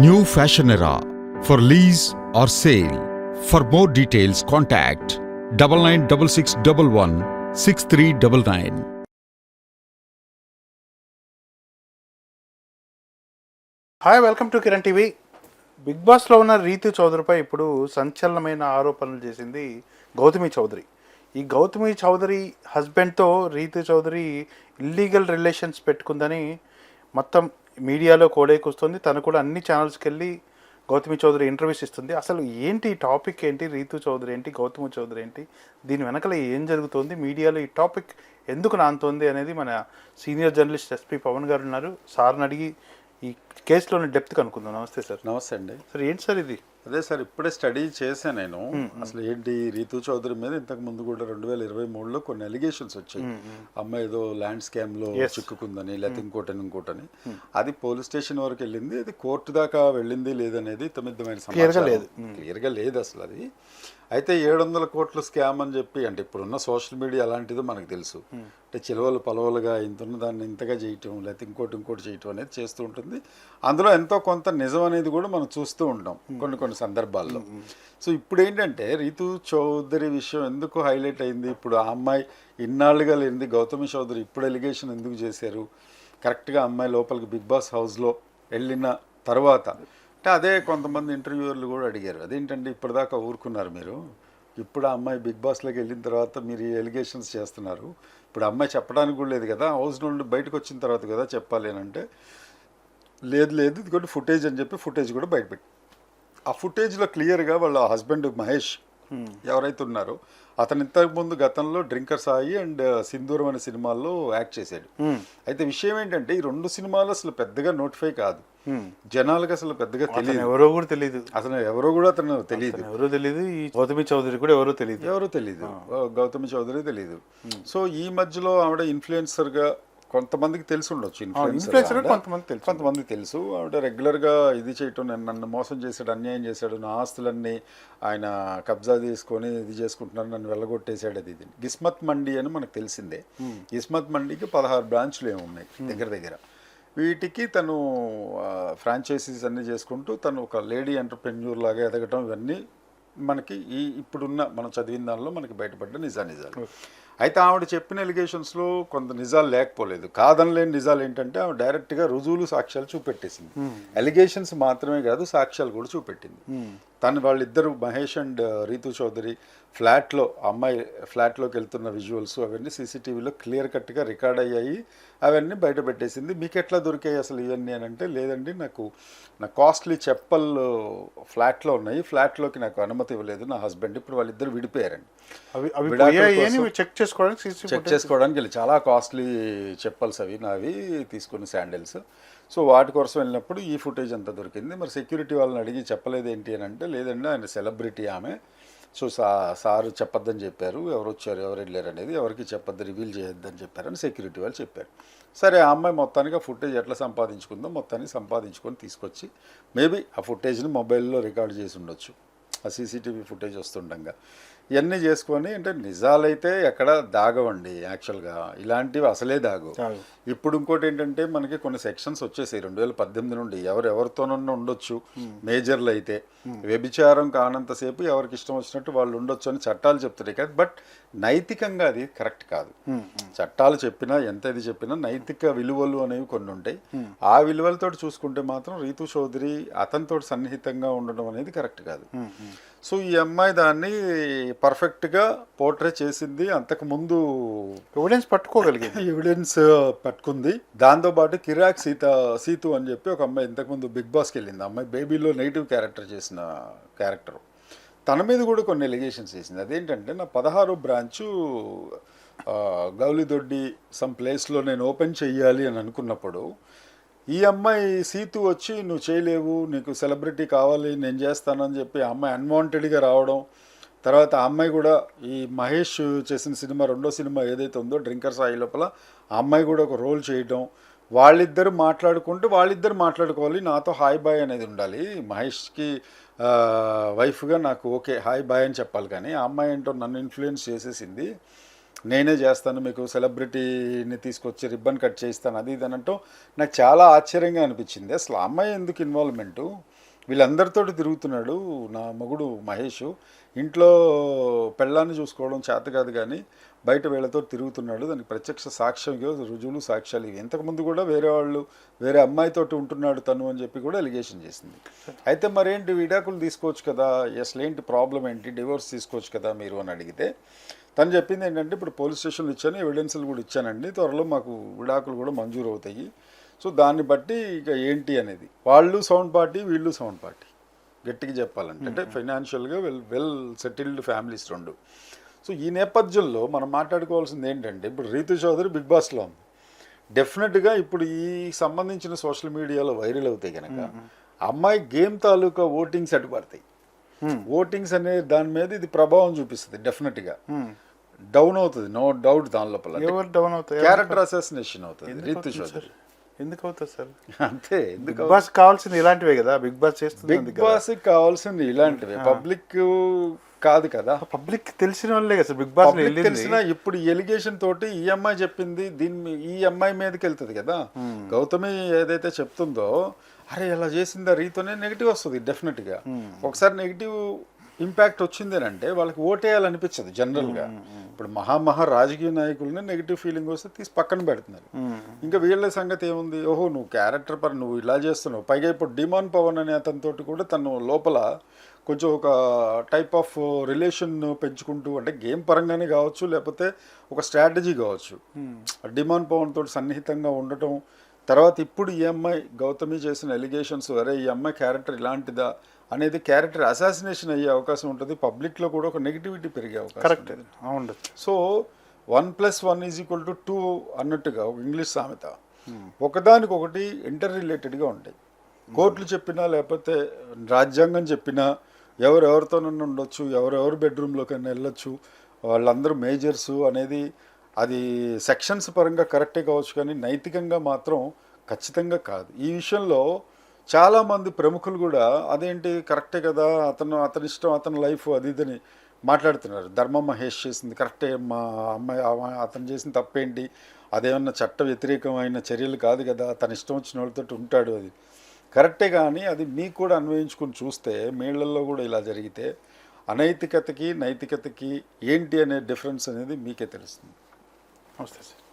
New fashion era for lease or sale for more details contact double nine double six double one six three double nine hi welcome to Kiran TV Bigg బాస్లో ఉన్న రీతి చౌదరిపై ఇప్పుడు సంచలనమైన ఆరోపణలు చేసింది గౌతమి చౌదరి. ఈ గౌతమి చౌదరి హస్బెండ్తో రీతి చౌదరి ఇల్లీగల్ రిలేషన్స్ పెట్టుకుందని మొత్తం మీడియాలో కోడేకొస్తుంది తను కూడా అన్ని ఛానల్స్కి వెళ్ళి గౌతమి చౌదరి ఇంటర్వ్యూస్ ఇస్తుంది. అసలు ఏంటి ఈ టాపిక్ ఏంటి? రీతు చౌదరి ఏంటి? గౌతమి చౌదరి ఏంటి? దీని వెనకాల ఏం జరుగుతోంది? మీడియాలో ఈ టాపిక్ ఎందుకు నాంతోంది అనేది మన సీనియర్ జర్నలిస్ట్ ఎస్పీ పవన్ గారు ఉన్నారు. సార్ని అడిగి ఈ కేసులోని డెప్త్ కనుక్కుందాం. నమస్తే సార్. నమస్తే అండి. సార్ ఏంటి సార్ ఇది? అదే సార్ ఇప్పుడే స్టడీ చేశాను నేను. అసలు ఏంటి రీతు చౌదరి మీద ఇంతకు ముందు కూడా రెండు వేల ఇరవై మూడులో కొన్ని అలిగేషన్స్ వచ్చాయి. అమ్మాయి ఏదో ల్యాండ్ స్కామ్లో చిక్కుకుందని లేకపోతే ఇంకోటని ఇంకోటని. అది పోలీస్ స్టేషన్ వరకు వెళ్ళింది. అది కోర్టు దాకా వెళ్ళింది లేదనేది తొమ్మిదమైన సమాచారం. లేదు. క్లియర్గా లేదు అసలు అది. అయితే ఏడు వందల కోట్ల స్కామ్ అని చెప్పి అంటే ఇప్పుడున్న సోషల్ మీడియా అలాంటిదో మనకు తెలుసు. అంటే చిలవలు పలవలుగా ఇంత ఉన్న దాన్ని ఇంతగా చేయటం లేకపోతే ఇంకోటి ఇంకోటి చేయటం అనేది చేస్తూ ఉంటుంది. అందులో ఎంతో కొంత నిజం అనేది కూడా మనం చూస్తూ ఉంటాం కొన్ని కొన్ని సందర్భాల్లో. సో ఇప్పుడు ఏంటంటే రీతు చౌదరి విషయం ఎందుకు హైలైట్ అయింది? ఇప్పుడు ఆ అమ్మాయి ఇన్నాళ్ళుగా లేనిది గౌతమి చౌదరి ఇప్పుడు ఎలిగేషన్ ఎందుకు చేశారు? కరెక్ట్గా అమ్మాయి లోపలికి బిగ్ బాస్ హౌస్లో వెళ్ళిన తర్వాత అంటే అదే కొంతమంది ఇంటర్వ్యూవర్లు కూడా అడిగారు. అదేంటంటే ఇప్పటిదాకా ఊరుకున్నారు మీరు? ఇప్పుడు ఆ అమ్మాయి బిగ్ బాస్లోకి వెళ్ళిన తర్వాత మీరు ఈ ఎలిగేషన్స్ చేస్తున్నారు. ఇప్పుడు అమ్మాయి చెప్పడానికి కూడా లేదు కదా. హౌస్ నుండి బయటకు వచ్చిన తర్వాత కదా చెప్పాలి అని అంటే లేదు లేదు ఇది కూడా ఫుటేజ్ అని చెప్పి ఫుటేజ్ కూడా బయటపెట్టి ఆ ఫుటేజ్లో క్లియర్గా వాళ్ళ హస్బెండ్ మహేష్ ఎవరైతే ఉన్నారో అతను ఇంతకు ముందు గతంలో డ్రింకర్ సాయి అండ్ సింధూరం అనే సినిమాల్లో యాక్ట్ చేశాడు. అయితే విషయం ఏంటంటే ఈ రెండు సినిమాలు అసలు పెద్దగా నోటిఫై కాదు. జనాలకు అసలు పెద్దగా తెలియదు ఎవరో కూడా తెలియదు అసలు ఎవరో కూడా అతను తెలియదు ఎవరో తెలియదు ఈ గౌతమి చౌదరి కూడా ఎవరో తెలియదు ఎవరు తెలియదు గౌతమి చౌదరి తెలియదు సో ఈ మధ్యలో ఆవిడ ఇన్ఫ్లుయెన్సర్గా కొంతమందికి తెలిసి ఉండొచ్చు. ఇన్ఫ్లుయెన్సర్గా కొంతమందికి తెలుసు. కొంతమందికి తెలుసు. ఆవిడ రెగ్యులర్గా ఇది చేయటం నన్ను నన్ను మోసం చేశాడు అన్యాయం చేశాడు నా ఆస్తులన్నీ ఆయన కబ్జా తీసుకొని ఇది చేసుకుంటున్నాను నన్ను వెళ్ళగొట్టేశాడు అది ఇది. గిస్మత్ మండి అని మనకు తెలిసిందే. గిస్మత్ మండికి పదహారు బ్రాంచ్లు ఏమి ఉన్నాయి దగ్గర దగ్గర. వీటికి తను ఫ్రాంచైజీస్ అన్నీ చేసుకుంటూ తను ఒక లేడీ ఎంటర్ప్రెన్యూర్ లాగా ఎదగటం ఇవన్నీ మనకి ఈ ఇప్పుడున్న మనం చదివిన దానిలో మనకి బయటపడ్డ నిజా నిజాలు అయితే ఆవిడ చెప్పిన ఎలిగేషన్స్లో కొంత నిజాలు లేకపోలేదు. కాదనలేని నిజాలు ఏంటంటే ఆవిడ డైరెక్ట్గా రుజువులు సాక్ష్యాలు చూపెట్టేసింది. ఎలిగేషన్స్ మాత్రమే కాదు సాక్ష్యాలు కూడా చూపెట్టింది. తను వాళ్ళిద్దరు మహేష్ అండ్ రీతు చౌదరి ఫ్లాట్లో అమ్మాయి ఫ్లాట్లోకి వెళ్తున్న విజువల్స్ అవన్నీ సీసీటీవీలో క్లియర్ కట్గా రికార్డ్ అయ్యాయి. అవన్నీ బయట పెట్టేసింది. మీకు ఎట్లా దొరికాయి అసలు ఇవన్నీ అని అంటే లేదండి నాకు నా కాస్ట్లీ చెప్పల్ ఫ్లాట్లో ఉన్నాయి. ఫ్లాట్లోకి నాకు అనుమతి ఇవ్వలేదు. నా హస్బెండ్ ఇప్పుడు వాళ్ళిద్దరు విడిపోయారండి. అవి చెక్ చేసుకోవడానికి చెక్ చేసుకోవడానికి వెళ్ళి చాలా కాస్ట్లీ చెప్పల్స్ అవి నావి తీసుకున్న శాండిల్స్. సో వాటి కోసం వెళ్ళినప్పుడు ఈ ఫుటేజ్ అంతా దొరికింది. మరి సెక్యూరిటీ వాళ్ళని అడిగి చెప్పలేదు ఏంటి అని అంటే లేదండి ఆయన సెలబ్రిటీ ఆమె. సో సా సారు చెప్పొద్దని చెప్పారు. ఎవరు వచ్చారు ఎవరు వెళ్ళారు అనేది ఎవరికి చెప్పొద్దు రివీల్ చేయొద్దని చెప్పారని సెక్యూరిటీ వాళ్ళు చెప్పారు. సరే ఆ అమ్మాయి మొత్తానికి ఆ ఫుటేజ్ ఎట్లా సంపాదించుకుందో మొత్తాన్ని సంపాదించుకొని తీసుకొచ్చి మేబీ ఆ ఫుటేజ్ని మొబైల్లో రికార్డ్ చేసి ఉండొచ్చు. ఆ సీసీటీవీ ఫుటేజ్ వస్తుండగా. ఇవన్నీ చేసుకొని అంటే నిజాలైతే ఎక్కడ దాగవండి యాక్చువల్గా. ఇలాంటివి అసలే దాగు. ఇప్పుడు ఇంకోటి ఏంటంటే మనకి కొన్ని సెక్షన్స్ వచ్చేసాయి. రెండు వేల పద్దెనిమిది నుండి ఎవరు ఎవరితోనన్నా ఉండొచ్చు మేజర్లు అయితే వ్యభిచారం కానంతసేపు ఎవరికి ఇష్టం వచ్చినట్టు వాళ్ళు ఉండొచ్చు అని చట్టాలు చెప్తున్నాయి కదా. బట్ నైతికంగా అది కరెక్ట్ కాదు. చట్టాలు చెప్పినా ఎంత ఇది చెప్పినా నైతిక విలువలు అనేవి కొన్ని ఉంటాయి. ఆ విలువలతో చూసుకుంటే మాత్రం రీతు చౌదరి అతనితో సన్నిహితంగా ఉండడం అనేది కరెక్ట్ కాదు. సో ఈ అమ్మాయి దాన్ని పర్ఫెక్ట్గా పోర్ట్రే చేసింది. అంతకు ముందు ఎవిడెన్స్ పట్టుకోగలిగింది. ఎవిడెన్స్ పట్టుకుంది. దాంతోపాటు కిరాక్ సీత సీతు అని చెప్పి ఒక అమ్మాయి ఇంతకుముందు బిగ్ బాస్కి వెళ్ళింది. అమ్మాయి బేబీలో నెగిటివ్ క్యారెక్టర్ చేసిన క్యారెక్టర్. తన మీద కూడా కొన్ని ఎలిగేషన్స్ చేసింది. అదేంటంటే నా పదహారు బ్రాంచు గౌలిదొడ్డి సమ్ ప్లేస్లో నేను ఓపెన్ చెయ్యాలి అని అనుకున్నప్పుడు ఈ అమ్మాయి సీతు వచ్చి నువ్వు చేయలేవు నీకు సెలబ్రిటీ కావాలి నేను చేస్తానని చెప్పి ఆ అమ్మాయి అన్వాంటెడ్గా రావడం తర్వాత ఆ అమ్మాయి కూడా ఈ మహేష్ చేసిన సినిమా రెండో సినిమా ఏదైతే ఉందో డ్రింకర్ సాయి లోపల ఆ అమ్మాయి కూడా ఒక రోల్ చేయడం వాళ్ళిద్దరు మాట్లాడుకుంటూ వాళ్ళిద్దరు మాట్లాడుకోవాలి నాతో హాయ్ బాయ్ అనేది ఉండాలి. మహేష్కి వైఫ్గా నాకు ఓకే హాయ్ బాయ్ అని చెప్పాలి కానీ ఆ అమ్మాయి ఏంటో నన్ను ఇన్ఫ్లుయెన్స్ చేసేసింది. నేనే చేస్తాను మీకు సెలబ్రిటీని తీసుకొచ్చి రిబ్బన్ కట్ చేయిస్తాను అది ఇది అని నాకు చాలా ఆశ్చర్యంగా అనిపించింది. అసలు అమ్మాయి ఎందుకు ఇన్వాల్వ్మెంటు వీళ్ళందరితోటి తిరుగుతున్నాడు నా మగుడు మహేష్. ఇంట్లో పెళ్ళాన్ని చూసుకోవడం చేత కాదు కానీ బయట వీళ్ళతో తిరుగుతున్నాడు. దానికి ప్రత్యక్ష సాక్ష్యం రుజువులు సాక్ష్యాలు ఇవి. ఇంతకుముందు కూడా వేరే వాళ్ళు వేరే అమ్మాయితోటి ఉంటున్నాడు తను అని చెప్పి కూడా ఎలిగేషన్ చేసింది. అయితే మరేంటి విడాకులు తీసుకోవచ్చు కదా. అసలు ఏంటి ప్రాబ్లం ఏంటి? డివోర్స్ తీసుకోవచ్చు కదా మీరు అని అడిగితే తను చెప్పింది ఏంటంటే ఇప్పుడు పోలీస్ స్టేషన్లో ఇచ్చాను ఎవిడెన్స్లు కూడా ఇచ్చానండి. త్వరలో మాకు విడాకులు కూడా మంజూరు అవుతాయి. సో దాన్ని బట్టి ఇక ఏంటి అనేది. వాళ్ళు సౌండ్ పార్టీ వీళ్ళు సౌండ్ పార్టీ. గట్టిగా చెప్పాలంటే. అంటే ఫైనాన్షియల్గా వెల్ వెల్ సెటిల్డ్ ఫ్యామిలీస్ రెండు. సో ఈ నేపథ్యంలో మనం మాట్లాడుకోవాల్సింది ఏంటంటే ఇప్పుడు రీతు చౌదరి బిగ్ బాస్లో ఉంది. డెఫినెట్గా ఇప్పుడు ఈ సంబంధించిన సోషల్ మీడియాలో వైరల్ అవుతాయి కనుక అమ్మాయి గేమ్ తాలూకా ఓటింగ్స్ అడ్డుపడతాయి. ఓటింగ్స్ అనే దాని మీద ఇది ప్రభావం చూపిస్తుంది డెఫినెట్గా. డౌన్ అవుతుంది నో డౌట్ దాని లోపల. క్యారెక్టర్ అసాసినేషన్ అవుతుంది రీతు చౌదరి. ఎందుకు అవుతుంది సార్? అంతే బిగ్ బాస్ కావాల్సింది ఇలాంటివే కదా బిగ్ బాస్ చేస్తుంది బిగ్ బాస్ కావాల్సింది ఇలాంటివి. పబ్లిక్ కాదు కదా. పబ్లిక్ తెలిసిన వాళ్ళే కదా బిగ్ బాస్ తెలిసిన ఇప్పుడు ఎలిగేషన్ తోటి ఈ అమ్మాయి చెప్పింది దీని ఈ అమ్మాయి మీదకి వెళ్తుంది కదా గౌతమి ఏదైతే చెప్తుందో అరే ఇలా చేసిందా రీతోనే నెగిటివ్ వస్తుంది డెఫినెట్గా ఒకసారి నెగిటివ్ ఇంపాక్ట్ వచ్చింది అంటే వాళ్ళకి ఓటేయాలనిపించదు జనరల్గా. ఇప్పుడు మహా మహా రాజకీయ నాయకులని నెగిటివ్ ఫీలింగ్ వస్తే తీసి పక్కన పెడుతున్నారు. ఇంకా వీళ్ళ సంగతి ఏముంది? ఓహో నువ్వు క్యారెక్టర్ పర్ నువ్వు ఇలా చేస్తున్నావు. పైగా ఇప్పుడు డిమాన్ పవన్ అనే అతనితోటి కూడా తను లోపల కొంచెం ఒక టైప్ ఆఫ్ రిలేషన్ పెంచుకుంటూ అంటే గేమ్ పరంగానే కావచ్చు లేకపోతే ఒక స్ట్రాటజీ కావచ్చు. డిమాండ్ పవన్ తోటి సన్నిహితంగా ఉండటం తర్వాత ఇప్పుడు ఈ అమ్మాయి గౌతమి చేసిన ఎలిగేషన్స్ అరే ఈ అమ్మాయి క్యారెక్టర్ ఇలాంటిదా? అనేది క్యారెక్టర్ అసాసినేషన్ అయ్యే అవకాశం ఉంటుంది. పబ్లిక్లో కూడా ఒక నెగిటివిటీ పెరిగే అవకాశం కరెక్ట్. ఉండొచ్చు so one plus one is equal to two అన్నట్టుగా ఒక ఇంగ్లీష్ సామెత. ఒకదానికొకటి ఇంటర్ రిలేటెడ్గా ఉంటాయి. కోర్టులు చెప్పినా లేకపోతే రాజ్యాంగం చెప్పినా ఎవరెవరితోనన్నా ఉండొచ్చు ఎవరెవరు బెడ్రూమ్లోకైనా వెళ్ళొచ్చు వాళ్ళందరూ మేజర్స్ అనేది అది సెక్షన్స్ పరంగా కరెక్టే కావచ్చు కానీ నైతికంగా మాత్రం ఖచ్చితంగా కాదు. ఈ విషయంలో చాలామంది ప్రముఖులు కూడా అదేంటి కరెక్టే కదా అతను అతని ఇష్టం అతని లైఫ్ అది ఇదని మాట్లాడుతున్నారు. ధర్మ మహేష్ చేసింది కరెక్టే మా అమ్మాయి అతను చేసిన తప్పేంటి? అదేమన్నా చట్ట వ్యతిరేకమైన చర్యలు కాదు కదా తన ఇష్టం వచ్చిన వాళ్ళతో ఉంటాడు అది. కరెక్టే కానీ అది మీకు కూడా అన్వయించుకుని చూస్తే మీళ్ళల్లో కూడా ఇలా జరిగితే అనైతికతకి నైతికతకి ఏంటి అనే డిఫరెన్స్ అనేది మీకే తెలుస్తుంది. నమస్తే సార్.